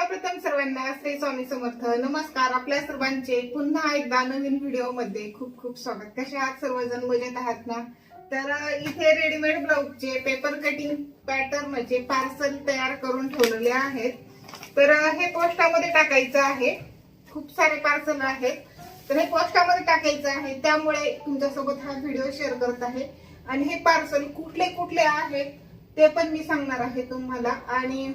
सर्वप्रथम सर्वांना श्री स्वामी समर्थ. नमस्कार आपल्या सर्वांचे पुन्हा एकदा नवीन व्हिडिओमध्ये खूप खूप स्वागत. कसे आहात सर्वजण? मजेत आहात ना? तर इथे रेडीमेड ब्लाऊजचे पेपर कटिंग पॅटर्नचे पार्सल तयार करून ठेवलेले आहेत. तर हे पोस्टामध्ये टाकायचं आहे. खूप सारे पार्सल आहेत. तर हे पोस्टामध्ये टाकायचं आहे. त्यामुळे तुमच्यासोबत हा व्हिडिओ शेअर करत आहे. आणि हे पार्सल कुठले कुठले आहेत ते पण मी सांगणार आहे तुम्हाला. आणि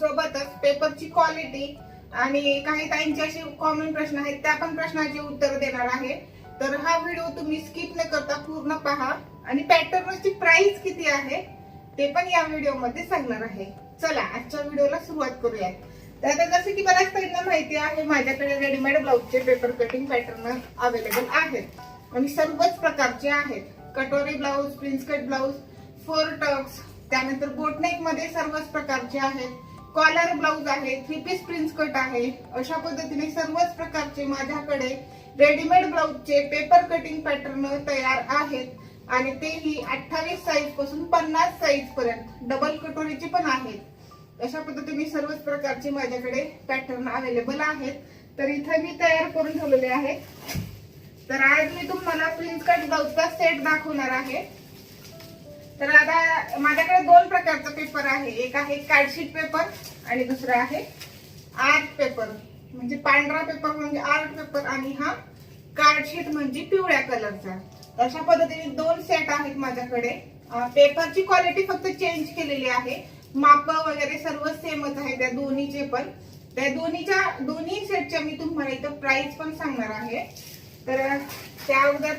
सोबतच पेपरची क्वालिटी आणि काही ताईंचे असे कॉमन प्रश्न आहेत त्या पण प्रश्नाचे उत्तर देणार आहे. तर हा व्हिडिओ तुम्ही स्किप न करता पूर्ण पहा. आणि पॅटर्नची प्राइस किती आहे ते पण या व्हिडिओमध्ये सांगणार आहे. चला आजच्या व्हिडिओला सुरुवात करूया तर आता जसं की बऱ्याच ताईंना माहिती आहे माझ्याकडे रेडीमेड ब्लाऊजचे पेपर कटिंग पॅटर्न अवेलेबल आहेत. आणि सर्वच प्रकारचे आहेत. कटोरी blouse prince cut blouse four tucks त्यानंतर बोटनेकमध्ये सर्वच प्रकारचे आहेत. कॉलर ब्लाऊज आहे थ्री पीस प्रिन्स कट आहे. अशा पद्धतीने सर्वच प्रकारचे माझ्याकडे रेडीमेड ब्लाऊजचे पेपर कटिंग पॅटर्न तयार आहेत. आणि तेही अठ्ठावीस साईजपासून पन्नास साईज पर्यंत. डबल कटोरीचे पण आहेत. अशा पद्धतीने सर्वच प्रकारचे माझ्याकडे पॅटर्न अवेलेबल आहेत. तर इथं मी तयार करून ठेवलेले आहेत. तर आज मी तुम्हाला प्रिन्स कट ब्लाऊजचा सेट दाखवणार आहे. तर आता माझ्याकडे दोन प्रकारचा पेपर आहे. एक आहे कार्डशीट पेपर आणि दुसरा आहे आर्ट पेपर. म्हणजे पांढरा पेपर म्हणजे आर्ट पेपर आणि हा कार्डशीट म्हणजे पिवळ्या कलरचा. अशा पद्धतीने दोन सेट आहेत माझ्याकडे. पेपरची क्वालिटी फक्त चेंज केलेली आहे. माप वगैरे सर्व सेमच आहे त्या दोन्हीचे पण. त्या दोन्हीच्या दोन्ही सेटच्या मी तुम्हाला इथं प्राइस पण सांगणार आहे. तर त्या अगोदर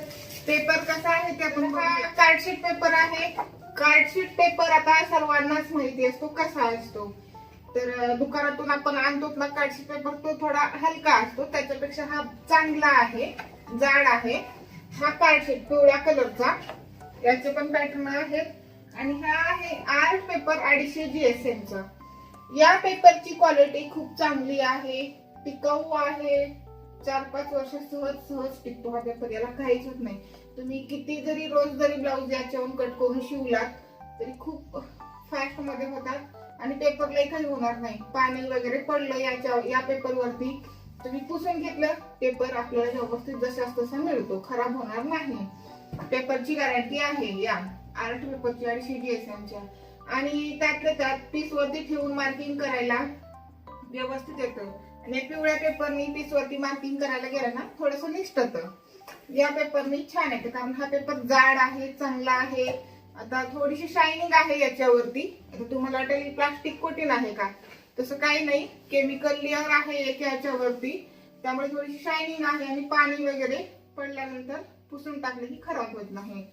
पेपर कसा आहे ते आपण कार्डशीट पेपर आहे. कार्डशीट पेपर आता सर्वांनाच माहिती असतो कसा असतो? तर दुकानातून आपण आणतो ना कार्डशीट पेपर तो थोडा हलका असतो त्याच्यापेक्षा हा चांगला आहे जाड आहे. हा कार्डशीट पिवळ्या कलरचा याचे पण पॅटर्न आहेत. आणि हा आहे आर्ट पेपर अडीचशे जीएसएम चा. या पेपरची क्वालिटी खूप चांगली आहे. टिकाऊ आहे. चार पाच वर्ष सहज सहज टिकतो हा पेपर याला काहीच होत नाही. तुम्ही किती जरी रोज जरी ब्लाऊज याच्यावरून कट करून शिवलात तरी खूप फास्टमध्ये होतात. आणि पेपरला काही होणार नाही. पाणी वगैरे पडलं याच्या या पेपरवरती तुम्ही पुसून घेतलं पेपर आपल्याला व्यवस्थित जसा तसा मिळतो. खराब होणार नाही. पेपरची गॅरंटी आहे या. आर्ट पेपरची आणि सीडीएसएमच्या आणि त्यातल्या त्यात पीस वरती ठेवून मार्किंग करायला व्यवस्थित येतं. आणि पिवळ्या पेपरनी पीस वरती मार्किंग करायला गेलं ना थोडस निष्ठतं. या पेपरनी छान आहे. कारण हा पेपर जाड आहे चांगला आहे. आता थोडीशी शायनिंग आहे याच्यावरती. आता तुम्हाला वाटेल प्लास्टिक कोटिंग आहे का? तसं काही नाही. केमिकल लेअर आहे एक याच्यावरती. त्यामुळे थोडीशी शायनिंग आहे आणि पाणी वगैरे पडल्यानंतर पुसून टाकले की खराब होत नाही.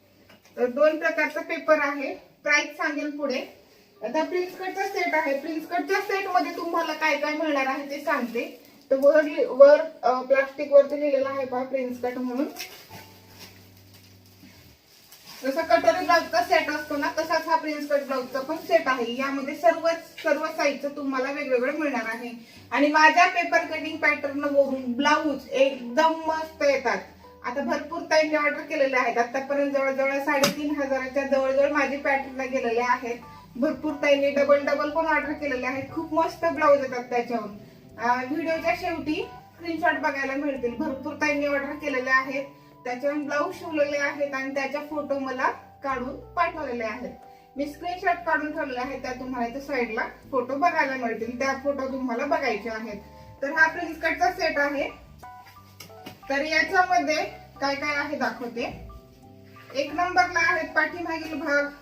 तर दोन प्रकारचा पेपर आहे. प्राइस सांगेल पुढे. आता प्रिन्स कटचा सेट आहे. प्रिन्स कटच्या सेटमध्ये तुम्हाला काय काय मिळणार आहे ते सांगते. तर वर वर प्लास्टिक वरती लिहिलेलं आहे पहा प्रिन्स कट म्हणून. जसं कटोरी ब्लाऊजचा सेट असतो ना तसाच हा प्रिन्स कट ब्लाऊजचा पण सेट आहे. यामध्ये सर्व सर्व साईजचं तुम्हाला वेगवेगळं मिळणार आहे. आणि माझ्या पेपर कटिंग पॅटर्न वरून ब्लाऊज एकदम मस्त येतात. आता भरपूर ताईंनी ऑर्डर केलेले आहेत. आतापर्यंत जवळजवळ साडेतीन हजाराच्या जवळजवळ माझे पॅटर्न गेलेले आहेत. भरपूर ताईंनी डबल डबल पण ऑर्डर केलेले आहेत. खूप मस्त ब्लाऊज येतात त्याच्यावर व्हिडिओच्या शेवटी स्क्रीनशॉट बघायला मिळतील. भरपूर ताईंनी ऑर्डर केलेले आहेत. त्याच्यावर ब्लाऊज शिवलेले आहेत आणि त्याच्या फोटो मला काढून पाठवलेले आहेत. मी स्क्रीनशॉट काढून ठेवलेले आहेत. त्या तुम्हाला इथे साईडला फोटो बघायला मिळतील. त्या फोटो तुम्हाला बघायचे आहेत. तर हा प्रिन्स कटचा सेट आहे. तर याच्यामध्ये काय काय आहे दाखवते. एक नंबरला आहेत पाठीमागील भाग.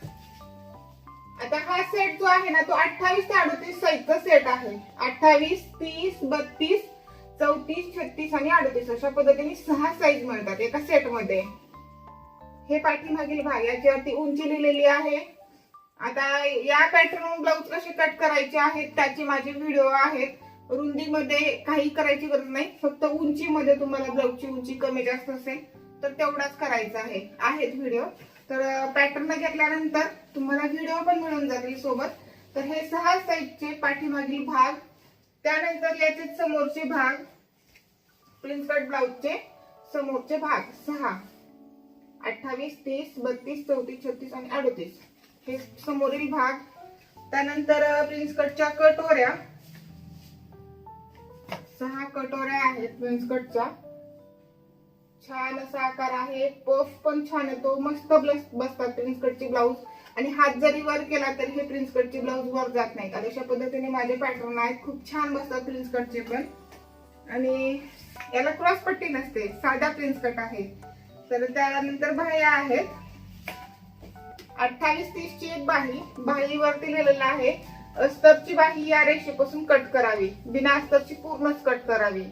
आता हा सेट जो आहे ना तो अठ्ठावीस ते अडतीस साईजचा सेट आहे. अठ्ठावीस तीस बत्तीस चौतीस छत्तीस आणि अडतीस अशा पद्धतीने सहा साईज मिळतात एका सेटमध्ये हे पाठीमागील भाग याच्यावरती उंची लिहिलेली आहे. आता या पॅटर्न ब्लाऊज कसे कट करायचे आहेत त्याचे माझे व्हिडिओ आहेत. रुंदीमध्ये काही करायची गरज नाही फक्त उंचीमध्ये तुम्हाला ब्लाऊजची उंची कमी जास्त असेल तर तेवढाच करायचा आहे. आहेत व्हिडिओ तर पॅटर्न घेतल्यानंतर तुम्हाला व्हिडिओ पण मिळून जातील सोबत. तर हे सहा साईजचे पाठीमागील भाग त्यानंतर याचे समोरचे भाग प्रिन्स कट ब्लाऊजचे समोरचे भाग सहा. अठ्ठावीस तीस बत्तीस चौतीस छत्तीस आणि अडतीस. हे समोरील भाग. त्यानंतर प्रिन्स कटच्या कटोऱ्या. सहा कटोऱ्या आहेत प्रिन्स कटच्या छान असा आकार आहे. पफ पण छान येतो मस्त ब्लस बसतात प्रिन्स कटची ब्लाऊज आणि हात जरी वर केला तरी हे प्रिन्स कटची ब्लाऊज वर जात नाही अशा पद्धतीने माझे पॅटर्न आहेत. खूप छान बसतात प्रिन्स कटचे पण. आणि याला क्रॉस पट्टी नसते. साधा प्रिन्स कट आहे. तर त्यानंतर बाह्या आहेत. अठ्ठावीस तीस ची एक बाही बाहीवरती लिहिलेलं आहे अस्तरची बाही या रेषेपासून कट करावी. बिना अस्तरची पूर्णच कट करावी.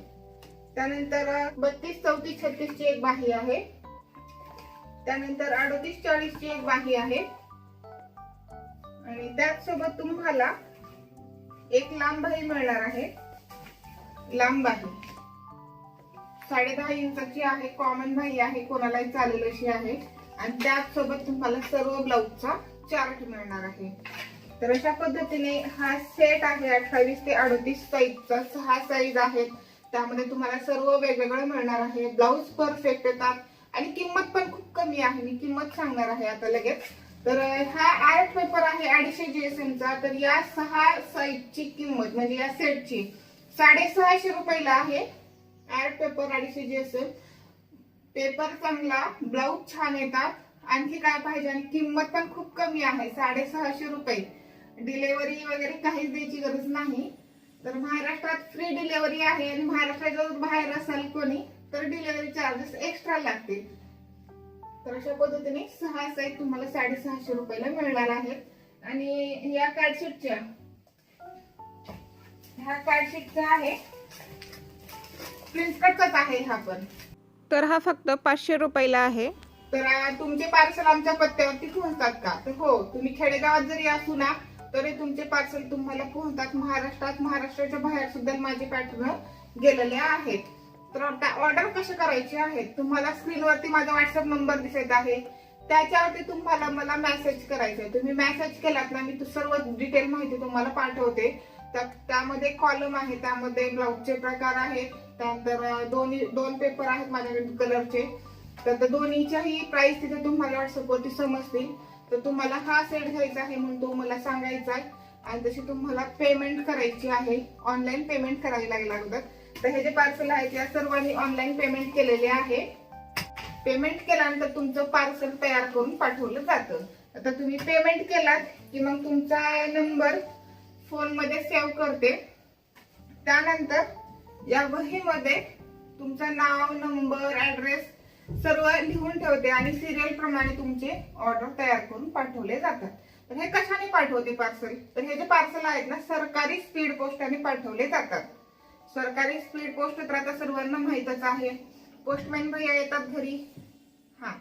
त्यानंतर बत्तीस चौतीस छत्तीस ची एक बाही आहे. त्यानंतर अडतीस चाळीस ची एक बाही आहे. आणि त्याचसोबत तुम्हाला एक लांब बाही मिळणार आहे. लांब बाही. साडे दहा इंचाची आहे कॉमन बाही आहे कोणालाही चालेल अशी आहे. आणि त्याचसोबत तुम्हाला सर्व ब्लाऊजचा चार्ट मिळणार आहे. तर अशा पद्धतीने हा सेट आहे अठ्ठावीस ते अडतीस साईजचा सहा साईज आहेत. त्यामध्ये तुम्हाला सर्व वेगवेगळं मिळणार आहे. ब्लाऊज परफेक्ट येतात. आणि किंमत पण खूप कमी आहे. मी किंमत सांगणार आहे आता लगेच. तर हा आर्ट पेपर आहे अडीचशे जीएसएमचा तर या सहा साईजची किंमत म्हणजे या सेटची साडेसहाशे रुपयाला आहे आर्ट पेपर अडीचशे जीएसएम पेपर चांगला ब्लाऊज छान येतात. आणखी काय पाहिजे? आणि किंमत पण खूप कमी आहे साडेसहाशे रुपये. डिलेवरी वगैरे काहीच द्यायची गरज नाही. तर महाराष्ट्रात फ्री डिलेवरी आहे आणि महाराष्ट्रात जर बाहेर असाल कोणी तर डिलेवरी चार्जेस एक्स्ट्रा लागतील. तर अशा पद्धतीने सहा साईज तुम्हाला साडेसहाशे रुपयाला मिळणार आहेत. आणि या कार्डशीटच्या ह्या कार्डशीटचा आहे. प्रिन्स कटचाच आहे हा पण. तर हा फक्त पाचशे रुपयाला आहे. तर तुमचे पार्सल आमच्या पत्त्यावरती पोहोचतात का? तर हो तुम्ही खेडेगावात जरी असू ना तरी तुमचे पार्सल तुम्हाला पोहोचतात महाराष्ट्रात महाराष्ट्राच्या बाहेर सुद्धा माझे पॅटर्न गेलेले आहेत. तर ऑर्डर कसे करायचे आहेत तुम्हाला स्क्रीनवरती माझा व्हॉट्सअप नंबर दिसत आहे. त्याच्यावरती तुम्हाला मला मेसेज करायचा आहे. तुम्ही मेसेज केलात ना मी सर्व डिटेल माहिती तुम्हाला पाठवते. तर त्यामध्ये कॉलम आहे त्यामध्ये ब्लाऊजचे प्रकार आहेत त्यानंतर दोन्ही दोन पेपर आहेत माझ्याकडे कलरचे तर दोन्हीच्याही प्राइस तिथे तुम्हाला व्हॉट्सअपवरती समजतील. तर तुम्हाला हा सेट घ्यायचा आहे म्हणून तो मला सांगायचा आहे. आणि तशी तुम्हाला पेमेंट करायची आहे. ऑनलाईन पेमेंट करावी लागेल अगोदर. तर हे जे पार्सल आहे त्या सर्वांनी ऑनलाईन पेमेंट केलेले आहे. पेमेंट केल्यानंतर तुमचं पार्सल तयार करून पाठवलं जातं. आता तुम्ही पेमेंट केलात की मग तुमचा नंबर फोनमध्ये सेव्ह करते. त्यानंतर या वहीमध्ये तुमचं नाव नंबर ॲड्रेस सर्व लिहून ठेवते आणि सिरियल प्रमाणे तुमचे ऑर्डर तयार करून पाठवले जातात. तर हे कशाने पाठवते पार्सल तर हे जे पार्सल आहेत ना सरकारी स्पीड पोस्टाने पाठवले जातात. सरकारी स्पीड पोस्ट तर आता सर्वांना माहीतच आहे. पोस्टमॅन भैया येतात घरी. हा.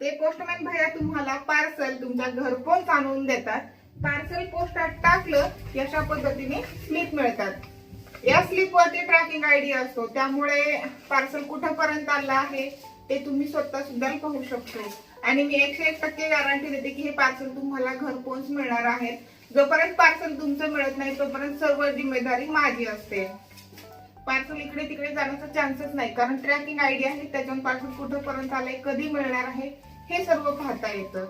ते पोस्टमॅन भैया तुम्हाला पार्सल तुमच्या घरपोच आणून देतात. पार्सल पोस्टात टाकलं की अशा पद्धतीने स्लिप मिळतात. या स्लिपवरती ट्रॅकिंग आयडी असतो. त्यामुळे पार्सल कुठंपर्यंत आलं आहे? ते तुम्ही स्वतः सुद्धा पाहू शकतो आणि मी एकशे एक टक्के गॅरंटी देते की हे पार्सल तुम्हाला घरपोच मिळणार आहे. जोपर्यंत पार्सल तुमचं मिळत नाही तोपर्यंत सर्व जिम्मेदारी माझी असते. पार्सल इकडे तिकडे जाण्याचा चान्सेस नाही कारण ट्रॅकिंग आयडी आहे त्याच्यावर पार्सल कुठंपर्यंत आलंय कधी मिळणार आहे हे सर्व पाहता येतं.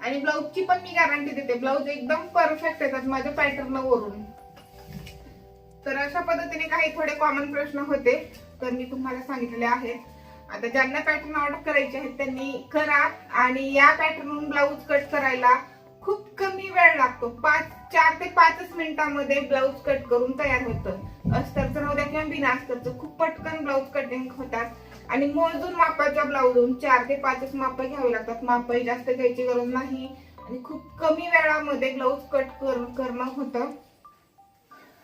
आणि ब्लाऊजची पण मी गॅरंटी देते ब्लाऊज एकदम परफेक्ट येतात माझ्या पॅटर्न वरून. तर अशा पद्धतीने काही थोडे कॉमन प्रश्न होते तर मी तुम्हाला सांगितलेले आहेत. आता ज्यांना पॅटर्न ऑर्डर करायचे आहेत त्यांनी करा आणि या पॅटर्न ब्लाऊज कट करायला खूप कमी वेळ लागतो. पाच चार ते पाचच मिनिटांमध्ये ब्लाऊज कट करून तयार होतं. अस्तरचं राहू द्या किंवा बिना अस्तरचं खूप पटकन ब्लाऊज कटिंग होतात. आणि मोजून मापाच्या ब्लाऊजून चार ते पाचच माप घ्यावे लागतात. मापही जास्त घ्यायची गरज नाही. आणि खूप कमी वेळामध्ये ब्लाऊज कट करणं होतं.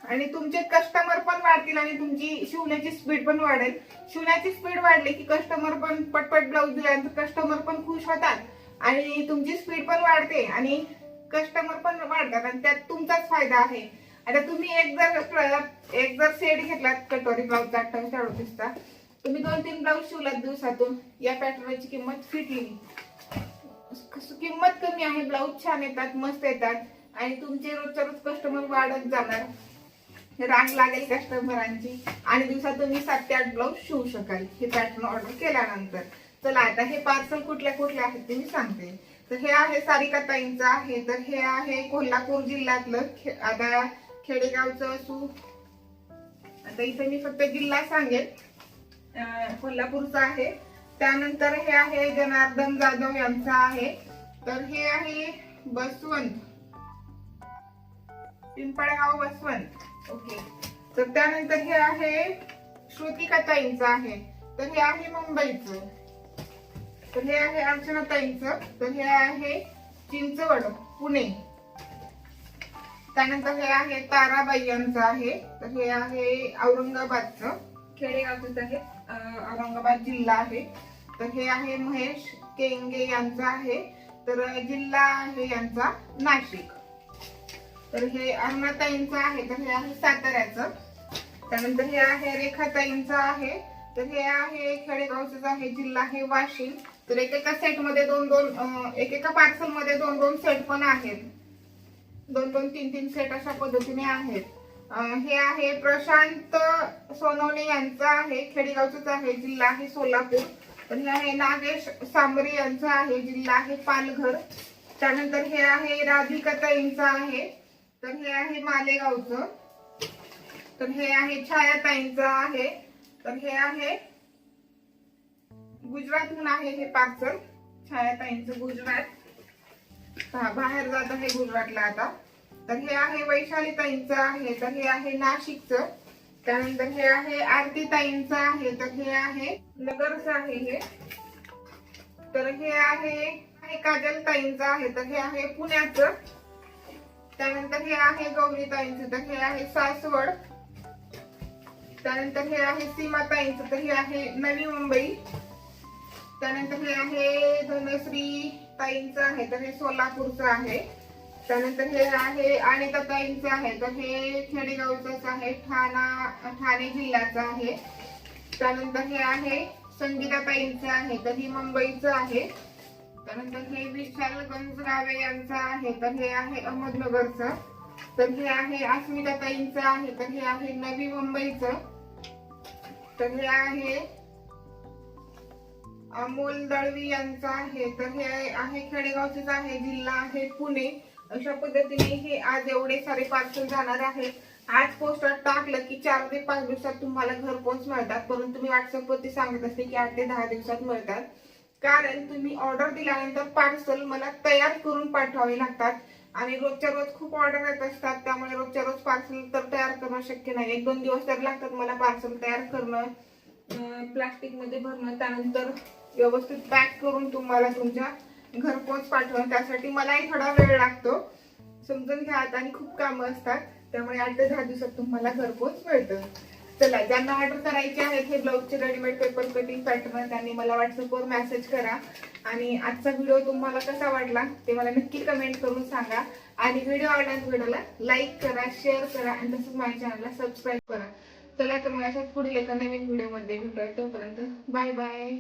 आणि तुमचे कस्टमर पण वाढतील आणि तुमची शिवण्याची स्पीड पण वाढेल. शिवण्याची स्पीड वाढली की कस्टमर पण पटपट ब्लाऊज दिल्यानंतर कस्टमर पण खुश होतात. आणि तुमची स्पीड पण वाढते आणि कस्टमर पण वाढतात आणि त्यात तुमचाच फायदा आहे. आता तुम्ही एक जर एक जर सेट घेतलात कटोरी ब्लाऊजचा अठ्ठावीस अडतीसचा तुम्ही दोन तीन ब्लाऊज शिवलात दिवसातून. या पॅटर्नची किंमत फिटली. किंमत कमी आहे ब्लाऊज छान येतात मस्त येतात. आणि तुमचे रोजच्या रोज कस्टमर वाढत जाणार. रांग लागेल कस्टमरांची. आणि दिवसात तुम्ही सात ते आठ ब्लाऊज शिवू शकाल. हे पॅटर्न ऑर्डर केल्यानंतर. चला आता हे पार्सल कुठल्या कुठल्या आहेत ते मी सांगते. तर हे आहे सारिका ताईंचं आहे. तर हे आहे कोल्हापूर जिल्ह्यातलं खे- आता खेडेगावचं असू. आता इथे मी फक्त जिल्हा सांगेल कोल्हापूरचा आहे. त्यानंतर हे आहे जनार्दन जाधव यांचा आहे. तर हे आहे बसवंत. पिंपळगाव बसवंत. ओके तर त्यानंतर हे आहे श्रुतिका ताईंचं आहे. तर हे आहे मुंबईचं. तर हे आहे अर्चना ताईंचं तर हे आहे चिंचवड पुणे. त्यानंतर हे आहे ताराबाई यांचं आहे. तर हे आहे औरंगाबादचं. खेडेगावच आहे. औरंगाबाद जिल्हा आहे. तर हे आहे महेश केंगे यांचं आहे. तर जिल्हा आहे यांचा नाशिक. तर हे अरुणाताईंचं आहे तर हे आहे साताऱ्याचं. त्यानंतर हे आहे रेखाताईंचं आहे. तर हे आहे खेडेगावच आहे जिल्हा आहे वाशिम. तर एकेका सेटमध्ये दोन दोन एकेका पार्सलमध्ये दोन दोन सेट पण आहेत. दोन दोन तीन तीन सेट अशा पद्धतीने आहेत. हे आहे प्रशांत सोनवणे यांचं आहे खेडेगावच आहे जिल्हा आहे सोलापूर. तर हे आहे नागेश सांबरे यांचं आहे जिल्हा आहे पालघर. त्यानंतर हे आहे राधिकाताईंचं आहे. तर हे आहे मालेगावचं. तर हे आहे छायाताईंचं आहे. तर हे आहे गुजरातहून आहे हे पार्सल छायाताईंचं गुजरात. बाहेर जात आहे गुजरातला आता. तर हे आहे वैशालीताईंच आहे. तर हे आहे नाशिकचं. त्यानंतर हे आहे आरती ताईंचं आहे. तर हे आहे नगरचं आहे हे. तर हे आहे आहे काजल ताईंचं आहे. तर हे आहे पुण्याचं. त्यानंतर हे आहे गौरीताईंच तर हे आहे सासवड. त्यानंतर हे आहे सीमाताईंचं तर हे आहे नवी मुंबई. त्यानंतर हे आहे धनश्री ताईंचं आहे तर हे सोलापूरचं आहे. त्यानंतर हे आहे अनिता ताईंचं आहे तर हे खेडेगावचंच आहे ठाणा ठाणे जिल्ह्याचं आहे. त्यानंतर हे आहे संगीता ताईंचं आहे तर ही मुंबईचं आहे. त्यानंतर हे विशाल गंजरावे यांचं आहे. तर हे आहे अहमदनगरचं. तर हे आहे अस्मिताताईंचं आहे. तर हे आहे नवी मुंबईचं. तर हे आहे अमोल दळवी यांचं आहे. तर हे आहे खेडेगावचेच आहे. जिल्हा आहे पुणे. अशा पद्धतीने हे आज एवढे सारे पार्सल जाणार आहे आज पोस्टर टाकलं की चार ते पाच दिवसात तुम्हाला घरपोच मिळतात. परंतु मी व्हॉट्सअपवरती सांगत असते की आठ ते दहा दिवसात मिळतात. कारण तुम्ही ऑर्डर दिल्यानंतर पार्सल मला तयार करून पाठवावे लागतात. आणि रोजच्या रोज खूप ऑर्डर येत असतात त्यामुळे रोजच्या रोज पार्सल तर तयार करणं शक्य नाही. एक दोन दिवस तर लागतात मला पार्सल तयार करणं प्लास्टिकमध्ये भरणं त्यानंतर व्यवस्थित पॅक करून तुम्हाला तुमच्या घरपोच पाठवणं. त्यासाठी मलाही थोडा वेळ लागतो. समजून घ्या आता आणि खूप कामं असतात. त्यामुळे आठ ते दहा दिवसात तुम्हाला घरपोच मिळतं. चला ज्यांना ऑर्डर करायचे आहेत हे ब्लाऊजचे रेडीमेड पेपर कटिंग पॅटर्न त्यांनी मला व्हॉट्सअपवर मेसेज करा. आणि आजचा व्हिडिओ तुम्हाला कसा वाटला ते मला नक्की कमेंट करून सांगा. आणि व्हिडिओ आवडला व्हिडिओला लाईक करा शेअर करा आणि तसंच माझ्या चॅनलला सबस्क्राईब करा. चला तर मग अशाच पुढील एका नवीन व्हिडिओमध्ये भेटूया. तोपर्यंत बाय बाय